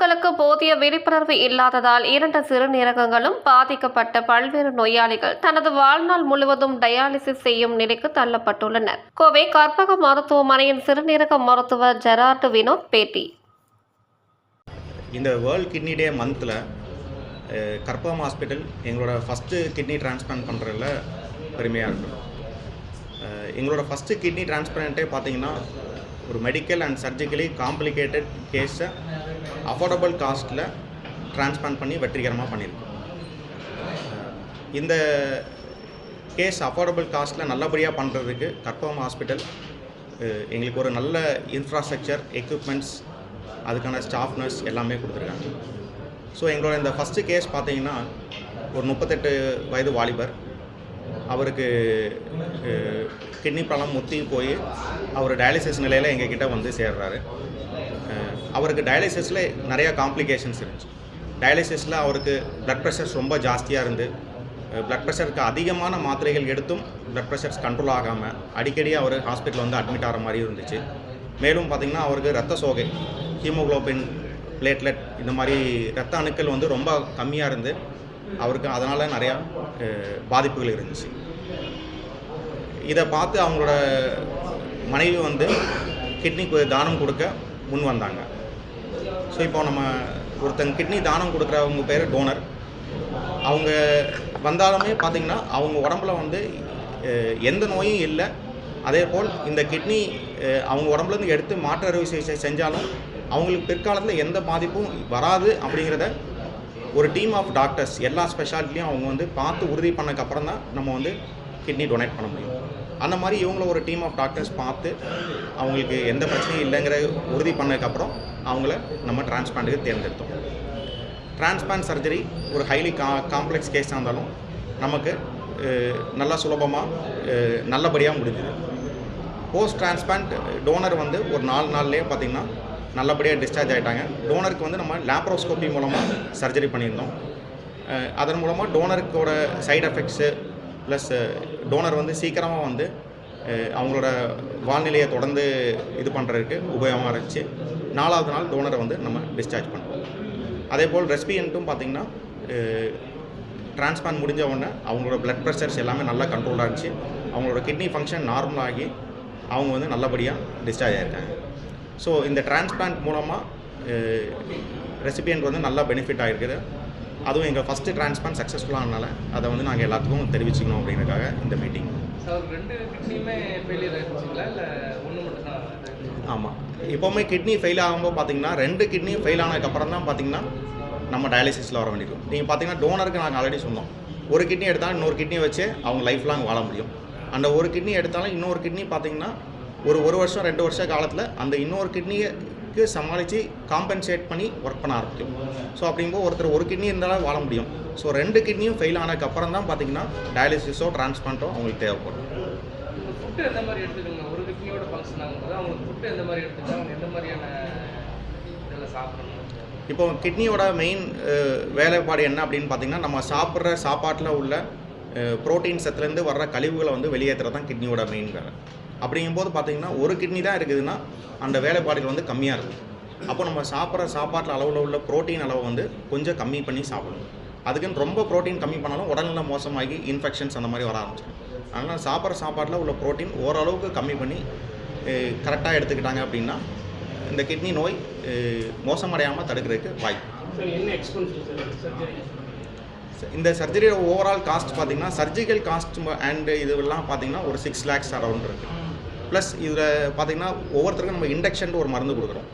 பொதுமக்களுக்கு போதிய விழிப்புணர்வு இல்லாததால் இரண்டு சிறுநீரகங்களும் பாதிக்கப்பட்ட பல்வேறு நோயாளிகள் தனது வாழ்நாள் முழுவதும் டயாலிசிஸ் செய்யும் நிலைக்கு தள்ளப்பட்டுள்ளனர். கோவை கற்பக மருத்துவமனையின் சிறுநீரக மருத்துவர் ஜெரார்டு வினோத் பேட்டி. இந்த வேர்ல்ட் கிட்னி டே மந்தில் கற்பகம் ஹாஸ்பிட்டல் எங்களோட ஃபஸ்ட்டு கிட்னி டிரான்ஸ்பிளான்ட் பண்ணுறதுல பெருமையாக இருக்கும். எங்களோட ஃபஸ்ட்டு கிட்னி டிரான்ஸ்பிளான்ட்டே பார்த்தீங்கன்னா ஒரு மெடிக்கல் அண்ட் சர்ஜிக்கலி காம்ப்ளிகேட்டட் கேஸை அஃபோர்டபுள் காஸ்ட்டில் டிரான்ஸ்பிளான்ட் பண்ணி வெற்றிகரமாக பண்ணியிருக்கோம் இந்த கேஸ் அஃபோர்டபுள் காஸ்ட்டில் நல்லபடியாக பண்ணுறதுக்கு கற்பகம் ஹாஸ்பிட்டல் எங்களுக்கு ஒரு நல்ல இன்ஃப்ராஸ்ட்ரக்சர் எக்யூப்மெண்ட்ஸ் அதுக்கான ஸ்டாஃப் நர்ஸ் எல்லாமே கொடுத்துருக்காங்க. ஸோ எங்களோட இந்த ஃபஸ்ட்டு கேஸ் பார்த்தீங்கன்னா ஒரு முப்பத்தெட்டு வயது வாலிபர். அவருக்கு கிட்னி ப்ராப்ளம் முத்தி போய் அவர் டயாலிசிஸ் நிலையில் எங்ககிட்ட வந்து சேர்றாரு. அவருக்கு டயாலிசிஸில் நிறையா காம்ப்ளிகேஷன்ஸ் இருந்துச்சு. டயாலிசிஸில் அவருக்கு ப்ளட் ப்ரெஷர்ஸ் ரொம்ப ஜாஸ்தியாக இருந்து ப்ளட் ப்ரெஷருக்கு அதிகமான மாத்திரைகள் எடுத்தும் ப்ளட் ப்ரெஷர்ஸ் கண்ட்ரோல் ஆகாமல் அடிக்கடி அவர் ஹாஸ்பிட்டல் வந்து அட்மிட் ஆகிற மாதிரி இருந்துச்சு. மேலும் பார்த்திங்கன்னா அவருக்கு ரத்த சோகை ஹீமோகுளோபின் பிளேட்லெட் இந்த மாதிரி ரத்த அணுக்கள் வந்து ரொம்ப கம்மியாக இருந்து அவருக்கு அதனால் நிறையா பாதிப்புகள் இருந்துச்சு. இதை பார்த்து அவங்களோட மனைவி வந்து கிட்னிக்கு தானம் கொடுக்க முன் வந்தாங்க. ஸோ இப்போ நம்ம ஒருத்தங்க கிட்னி தானம் கொடுக்குறவங்க பேர் டோனர். அவங்க வந்தாலுமே பார்த்திங்கன்னா அவங்க உடம்புல வந்து எந்த நோயும் இல்லை. அதே போல் இந்த கிட்னி அவங்க உடம்புலேருந்து எடுத்து மாற்று அறுவை சிகிச்சை செஞ்சாலும் அவங்களுக்கு பிற்காலத்தில் எந்த பாதிப்பும் வராது அப்படிங்கிறத ஒரு டீம் ஆஃப் டாக்டர்ஸ் எல்லா ஸ்பெஷாலிட்டியும் அவங்க வந்து பார்த்து உறுதி பண்ணக்கப்புறம் தான் நம்ம வந்து கிட்னி டொனேட் பண்ண முடியும். அந்த மாதிரி இவங்கள ஒரு டீம் ஆஃப் டாக்டர்ஸ் பார்த்து அவங்களுக்கு எந்த பிரச்சனையும் இல்லைங்கிற உறுதி பண்ணதுக்கப்புறம் அவங்கள நம்ம டிரான்ஸ்பிளான்ட்டுக்கு தேர்ந்தெடுத்தோம். டிரான்ஸ்பிளான்ட் சர்ஜரி ஒரு ஹைலி கா காம்ப்ளெக்ஸ் கேஸாக இருந்தாலும் நமக்கு நல்லா சுலபமாக நல்லபடியாக முடிஞ்சுது. போஸ்ட் டிரான்ஸ்பிளான்ட் டோனர் வந்து ஒரு நாலு நாள்லேயே பார்த்திங்கன்னா நல்லபடியாக டிஸ்சார்ஜ் ஆகிட்டாங்க டோனருக்கு வந்து நம்ம லேப்ரோஸ்கோப்பி மூலமாக சர்ஜரி பண்ணியிருந்தோம். அதன் மூலமாக டோனருக்கோட சைடு எஃபெக்ட்ஸு ப்ளஸ் டோனர் வந்து சீக்கிரமாக வந்து அவங்களோட வாழ்நிலையை தொடர்ந்து இது பண்ணுறதுக்கு உபயோகமாக இருந்துச்சு. நாலாவது நாள் டோனரை வந்து நம்ம டிஸ்சார்ஜ் பண்ணோம் அதே போல் ரெஸ்பியன்ட்டும் பார்த்திங்கன்னா டிரான்ஸ்பிளான் முடிஞ்ச உடனே அவங்களோட பிளட் ப்ரெஷர்ஸ் எல்லாமே நல்லா கண்ட்ரோலாக இருந்துச்சு. அவங்களோட கிட்னி ஃபங்க்ஷன் நார்மலாகி அவங்க வந்து நல்லபடியாக டிஸ்சார்ஜ் ஆகிருக்காங்க ஸோ இந்த டிரான்ஸ்பிளான்ட் மூலமாக ரெசிபியன்ட் வந்து நல்லா பெனிஃபிட் ஆகிருக்குது அதுவும் எங்கள் ஃபஸ்ட்டு டிரான்ஸ்பிளான்ட் சக்ஸஸ்ஃபுல்லானால அதை வந்து நாங்கள் எல்லாத்துக்கும் தெரிவிச்சுக்கணும் அப்படிங்கிறதுக்காக இந்த மீட்டிங் ஆமாம் எப்போவுமே கிட்னி ஃபெயில் ஆகும்போது பார்த்தீங்கன்னா ரெண்டு கிட்னியும் ஃபெயில் ஆனதுக்கப்புறம் தான் பார்த்தீங்கன்னா நம்ம டயாலிசிஸில் வர வேண்டியிருக்கும் நீங்கள் பார்த்தீங்கன்னா டோனருக்கு நாங்கள் ஆல்ரெடி சொன்னோம். ஒரு கிட்னி எடுத்தாலும் இன்னொரு கிட்னியை வச்சு அவங்க லைஃப் லாங் வாழ முடியும். அந்த ஒரு கிட்னி எடுத்தாலும் இன்னொரு கிட்னி பார்த்தீங்கன்னா ஒரு ஒரு வருஷம் ரெண்டு வருஷ காலத்தில் அந்த இன்னொரு கிட்னிக்கு சமாளித்து காம்பன்சேட் பண்ணி ஒர்க் பண்ண ஆரம்பிக்கும். ஸோ அப்படிங்கும்போது ஒருத்தர் ஒரு கிட்னி இருந்தாலும் வாழ முடியும். ஸோ ரெண்டு கிட்னியும் ஃபெயில் ஆனதுக்கப்புறம் தான் பார்த்தீங்கன்னா டயாலிசிஸோ டிரான்ஸ்பிளான்ட்டோ அவங்களுக்கு தேவைப்படும். ஃபுட்டு எந்த மாதிரி எடுத்துக்கணும் ஒரு கிட்னியோட ஃபங்க்ஷன் ஆகும்போது அவங்களுக்கு ஃபுட்டு எந்த மாதிரி எடுத்துக்கலாம் அவங்க எந்த மாதிரியான இதெல்லாம் சாப்பிடணும்? இப்போ கிட்னியோட மெயின் வேலைப்பாடு என்ன அப்படின்னு பார்த்தீங்கன்னா நம்ம சாப்பிட்ற சாப்பாட்டில் உள்ள புரோட்டீன் சத்துலேருந்து வர்ற கழிவுகளை வந்து வெளியேற்றுறது தான் கிட்னியோட மெயின் வேலை. அப்படிங்கும்போது பார்த்தீங்கன்னா ஒரு கிட்னி தான் இருக்குதுன்னா அந்த வேலைப்பாடுகள் வந்து கம்மியாக இருக்கும். அப்போ நம்ம சாப்பிட்ற சாப்பாட்டில் அளவில் உள்ள புரோட்டீன் அளவை வந்து கொஞ்சம் கம்மி பண்ணி சாப்பிடணும். அதுக்குன்னு ரொம்ப புரோட்டீன் கம்மி பண்ணாலும் உடல்நல மோசமாகி இன்ஃபெக்ஷன்ஸ் அந்த மாதிரி வர ஆரம்பிச்சிடும். அதனால் சாப்பிட்ற சாப்பாட்டில் உள்ள புரோட்டீன் ஓரளவுக்கு கம்மி பண்ணி கரெக்டாக எடுத்துக்கிட்டாங்க அப்படின்னா இந்த கிட்னி நோய் மோசமடையாமல் தடுக்கிறதுக்கு வாய்ப்பு. இந்த சர்ஜரியோட ஓவரால் காஸ்ட் பார்த்தீங்கன்னா சர்ஜிக்கல் காஸ்ட் அண்ட் இதெல்லாம் பார்த்தீங்கன்னா ஒரு சிக்ஸ் லேக்ஸ் அரௌண்ட் இருக்குது ப்ளஸ் இதில் பார்த்தீங்கன்னா ஒவ்வொருத்தருக்கும் நம்ம இண்டக்ஷன் ஒரு மருந்து கொடுக்குறோம்.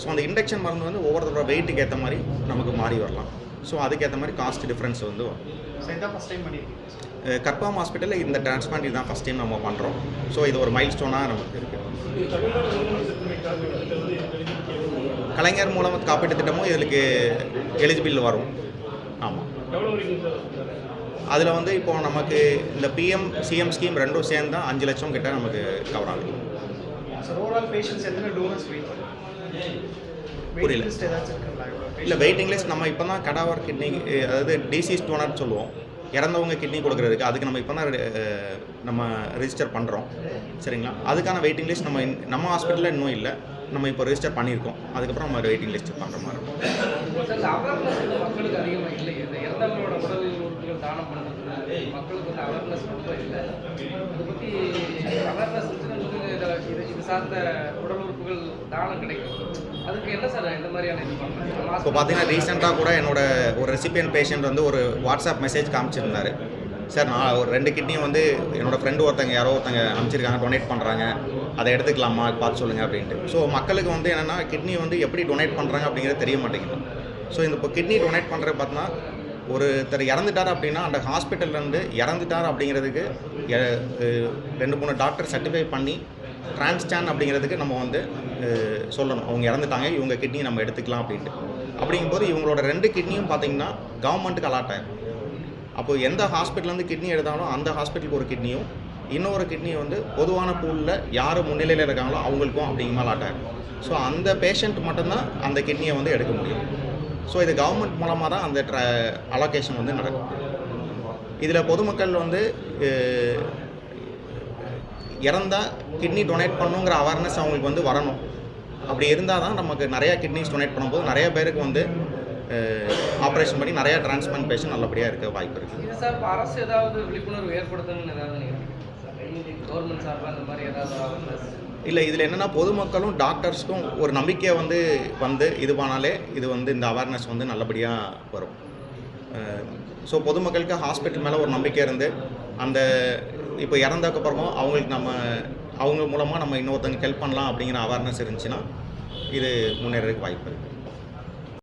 ஸோ அந்த இண்டக்ஷன் மருந்து வந்து ஒவ்வொருத்தரோட வெயிட்டுக்கு ஏற்ற மாதிரி நமக்கு மாறி வரலாம். ஸோ அதுக்கேற்ற மாதிரி காஸ்ட் டிஃப்ரென்ஸ் வந்து கற்பகம் ஹாஸ்பிட்டலில் இந்த டிரான்ஸ்பிளான்ட் இதுதான் ஃபஸ்ட் டைம் நம்ம பண்ணுறோம் ஸோ இது ஒரு மைல் ஸ்டோனாக நமக்கு இருக்குது கலைஞர் மூலம் காப்பீட்டு திட்டமும் இதுக்கு எலிஜிபிள் வரும். ஆமாம் அதில் வந்து இப்போ நமக்கு இந்த பிஎம் சிஎம் ஸ்கீம் ரெண்டும் சேர்ந்து தான் அஞ்சு லட்சம் கிட்ட நமக்கு கவர் வெயிட் புரியல. இல்லை வெயிட்டிங் லிஸ்ட் நம்ம இப்போ தான் கடாவர் கிட்னி அதாவது டிசீஸ் டோனர் சொல்லுவோம். இறந்தவங்க கிட்னி கொடுக்குறதுக்கு அதுக்கு நம்ம இப்போ தான் நம்ம ரிஜிஸ்டர் பண்ணுறோம் சரிங்களா? அதுக்கான வெயிட்டிங் லிஸ்ட் நம்ம நம்ம ஹாஸ்பிட்டலில் இன்னும் இல்லை. நம்ம இப்போ ரெஜிஸ்டர் பண்ணியிருக்கோம். அதுக்கப்புறம் நம்ம வெயிட்டிங் லிஸ்ட் பண்ணுற மாதிரி இருக்கும் சார் இந்த அவேர்னஸ் வந்து மக்களுக்கு அதிகமாக இல்லை இந்த இறந்தவங்களோட உடல் உறுப்புகள் தானம் பண்ணுறது மக்களுக்கு வந்து அவேர்னஸ் ரொம்ப இல்லை. அதை பற்றி அவேர்னஸ் இருந்துச்சுன்னா இது இது சார்ந்த உடல் உறுப்புகள் தானம் கிடைக்கும். அதுக்கு என்ன சார் இந்த மாதிரியான இப்போ பார்த்தீங்கன்னா ரீசெண்டாக கூட என்னோட ஒரு ரெசிபியன் பேஷண்ட் வந்து ஒரு வாட்ஸ்அப் மெசேஜ் காமிச்சிருந்தாரு. சார் நான் ஒரு ரெண்டு கிட்னியும் வந்து என்னோட ஃப்ரெண்டு ஒருத்தங்க யாரோ ஒருத்தங்க அனுப்பிச்சிருக்காங்க டொனேட் பண்ணுறாங்க அதை எடுத்துக்கலாமா? பார்த்து சொல்லுங்கள் அப்படின்ட்டு. ஸோ மக்களுக்கு வந்து என்னென்னா கிட்னி வந்து எப்படி டொனேட் பண்ணுறாங்க அப்படிங்கிறது தெரிய மாட்டேங்குது. ஸோ இந்த இப்போ கிட்னி டொனேட் பண்ணுறது பார்த்தோன்னா ஒருத்தர் இறந்துட்டார் அப்படின்னா அந்த ஹாஸ்பிட்டல்லேருந்து இறந்துட்டார் அப்படிங்கிறதுக்கு ரெண்டு மூணு டாக்டர் சர்டிஃபை பண்ணி டிரான்ஸ்டான் அப்படிங்கிறதுக்கு நம்ம வந்து சொல்லணும். அவங்க இறந்துட்டாங்க இவங்க கிட்னி நம்ம எடுத்துக்கலாம் அப்படின்ட்டு. அப்படிங்கும்போது இவங்களோட ரெண்டு கிட்னியும் பார்த்தீங்கன்னா கவர்மெண்ட்டுக்கு அலாட் ஆகும் அப்போ எந்த ஹாஸ்பிட்டல்லேருந்து கிட்னி எடுத்தாலும் அந்த ஹாஸ்பிட்டலுக்கு ஒரு கிட்னியும் இன்னொரு கிட்னியை வந்து பொதுவான பூலில் யார் முன்னிலையில் இருக்காங்களோ அவங்களுக்கும் அப்படிங்கிற அலாட் ஆகும் ஸோ அந்த பேஷண்ட் மட்டும்தான் அந்த கிட்னியை வந்து எடுக்க முடியும். ஸோ இது கவர்மெண்ட் மூலமாக தான் அந்த ட்ர அலோகேஷன் வந்து நடக்கும். இதில் பொதுமக்கள் வந்து இறந்தால் கிட்னி டொனேட் பண்ணுங்கிற அவேர்னஸ் அவங்களுக்கு வந்து வரணும். அப்படி இருந்தால் தான் நமக்கு நிறையா கிட்னிஸ் டொனேட் பண்ணும்போது நிறைய பேருக்கு வந்து ஆப்ரேஷன் பண்ணி நிறையா டிரான்ஸ்பிளான்ட் பேஷண்ட் நல்லபடியாக இருக்க வாய்ப்பு இருக்குது சார் அரசு ஏதாவது விழிப்புணர்வு ஏற்படுத்தணும்னு ஏதாவது கவர்மெண்ட் சார்பாக மாதிரி ஏதாவது இல்லை இதில் என்னென்னா பொதுமக்களும் டாக்டர்ஸ்க்கும் ஒரு நம்பிக்கையை வந்து வந்து இது பண்ணாலே இது வந்து இந்த அவேர்னஸ் வந்து நல்லபடியாக வரும். ஸோ பொதுமக்களுக்கு ஹாஸ்பிட்டல் மேலே ஒரு நம்பிக்கை இருந்து அந்த இப்போ இறந்ததுக்கப்புறமும் அவங்களுக்கு நம்ம அவங்க மூலமாக நம்ம இன்னொருத்தங்க ஹெல்ப் பண்ணலாம் அப்படிங்கிற அவேர்னஸ் இருந்துச்சுன்னா இது முன்னேறதுக்கு வாய்ப்பு இருக்குது